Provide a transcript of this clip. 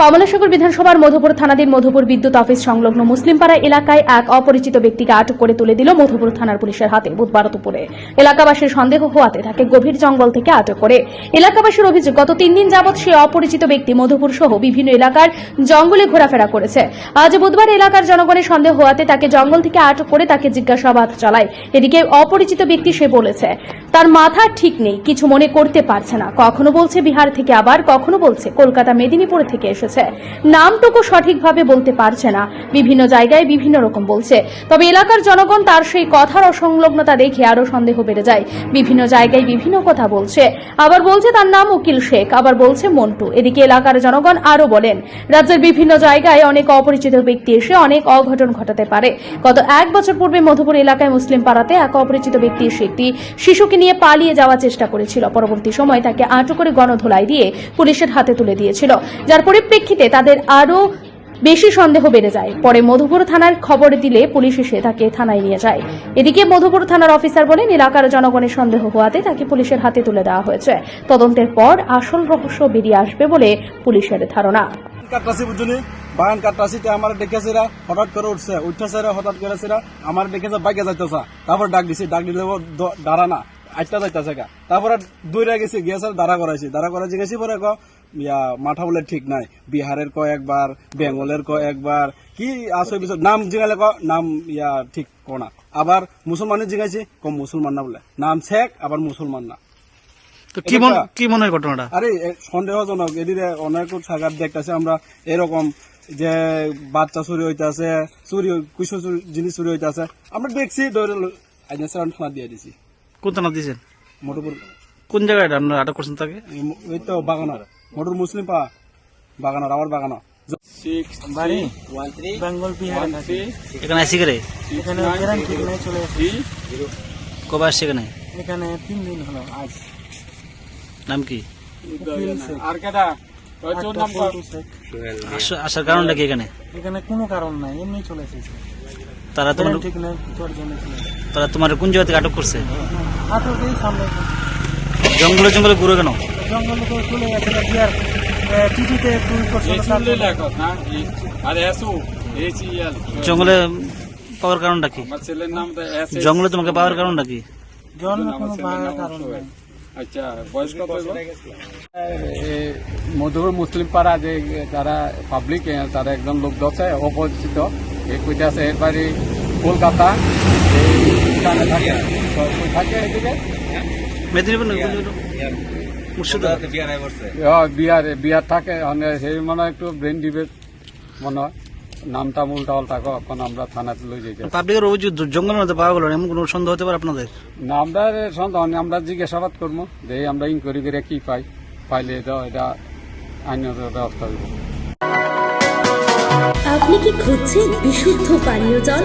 কমলাসাগর বিধানসভার মধুপুর থানাধীন মধুপুর বিদ্যুৎ অফিস সংলগ্ন মুসলিমপাড়া এলাকায় এক অপরিচিত ব্যক্তিকে আটক করে তুলে দিল মধুপুর থানার পুলিশের হাতে বুধবার দুপুরে। এলাকাবাসীর সন্দেহ হওয়াতে তাকে গভীর জঙ্গল থেকে আটক করে। এলাকাবাসীর অভিযোগ, গত তিন দিন যাবৎ সে অপরিচিত ব্যক্তি মধুপুর সহ বিভিন্ন এলাকার জঙ্গলে ঘোরাফেরা করেছে। আজ বুধবার এলাকার জনগণের সন্দেহ হওয়াতে তাকে জঙ্গল থেকে আটক করে তাকে জিজ্ঞাসাবাদ চালায়। এদিকে অপরিচিত ব্যক্তি সে বলেছে, তার মাথা ঠিক নেই, কিছু মনে করতে পারছে না। কখনো বলছে বিহার থেকে আবার, কখনো বলছে কলকাতা মেদিনীপুর থেকে এসেছে। নামটুকু সঠিকভাবে বলতে পারছে না। বিভিন্ন জায়গায় বিভিন্ন রকম বলছে। তবে এলাকার জনগণ তার সেই কথার অসংলগ্নতা দেখে আরও সন্দেহ বেড়ে যায়। বিভিন্ন জায়গায় বিভিন্ন কথা বলছে। আবার বলছে তার নাম উকিল শেখ, আবার বলছে মন্টু। এদিকে এলাকার জনগণ আরও বলেন, রাজ্যের বিভিন্ন জায়গায় অনেক অপরিচিত ব্যক্তি এসে অনেক অঘটন ঘটাতে পারে। গত এক বছর পূর্বে মধুপুর এলাকায় মুসলিম পাড়াতে এক অপরিচিত ব্যক্তি এসে একটি শিশুকে নিয়ে পালিয়ে যাওয়ার চেষ্টা করেছিল। পরবর্তী সময় তাকে আটক করে গণধোলাই দিয়ে পুলিশের হাতে তুলে দিয়েছিল। যার পরিপ্রেক্ষিতে তাদের আরও বেশি সন্দেহ বেড়ে যায়। পরে মধুপুর থানার খবর দিলে পুলিশ এসে তাকে থানায় নিয়ে যায়। এদিকে মধুপুর থানার অফিসার বলেন, এলাকার জনগণের সন্দেহ হওয়াতে তাকে পুলিশের হাতে তুলে দেওয়া হয়েছে। তদন্তের পর আসল রহস্য বেরিয়ে আসবে বলে পুলিশের ধারণা। তারপর দৌড়ে গেছি, গিয়েছে, দাঁড়া করাইছি। দাঁড়া করাইছি, গেছি পরে ইয়া মাথা বলে ঠিক নাই। বিহারের ক একবার বেঙ্গলের ক একবার কি আসো বিষয় নাম জিগালে ক নাম ইয়া ঠিক ক না। আবার মুসলমানের জিগাইছি ক মুসলমান না বলে। নাম শেখ আবার মুসলমান না। কি মনে কি মনে হয় ঘটনাটা? আরে সন্দেহজনক এদিকে অনেক জায়গার দেখতেছে আমরা এরকম যে বাচ্চা চুরি হইতাছে চুরি কিছু জিনিস চুরি হইতাছে। আমরা দেখছি ধরে আইনে থানা দিয়ে দিছি। কোন থানা দিয়েছেন মোটরপুর কোন জায়গায় আপনারা আটক করছেন তাকে? এই তো বাগানার। মোটর মুসলিম পা বাগানা বাড়ি? বেঙ্গল বিহারে এখানে আসি করে? এখানে ঠিক নাই চলে আসি। কবে আসছে এখানে? এখানে তিন দিন হলো আজ। নাম কি? আসার কারণটা কি এখানে? এখানে কোনো কারণ নাই এমনি চলে এসেছে তারা তোমার ঠিক নাই তোর তোমার কোন জায়গা থেকে আটক করছে? আটক এই সামনে। জঙ্গলে জঙ্গলে ঘুরে কেন? জঙ্গলে তো চলে জঙ্গলে পাওয়ার কারণটা কি? জঙ্গলে তোমাকে পাওয়ার কারণটা কি? নাই। মধুর মুসলিম পাড়া যে যারা পাবলিক তারা একজন লোক দছে অপরিচিত। এই কইতে আছে এর বাড়ি কলকাতা থাকে। থাকে এদিকে? মেদিনীপুর বিহার বিহার। থাকে মানে সেই মনে একটু ব্রেন ডিবেট মনে হয়। নামটা উল্টা পাল্টা এখন আমরা থানাতে লই যাইতে পাবলিকের অভিযোগ জঙ্গলের মধ্যে পাওয়া গেল এমন কোনো সন্দেহ হতে পারে আপনাদের? না আমরা সন্দেহ নেই, আমরা জিজ্ঞাসাবাদ করব যে আমরা ইনকোয়ারি করে কি পাই। পাইলে তো এটা আইনত ব্যবস্থা আপনি কি খুঁজছেন বিশুদ্ধ পানীয় জল?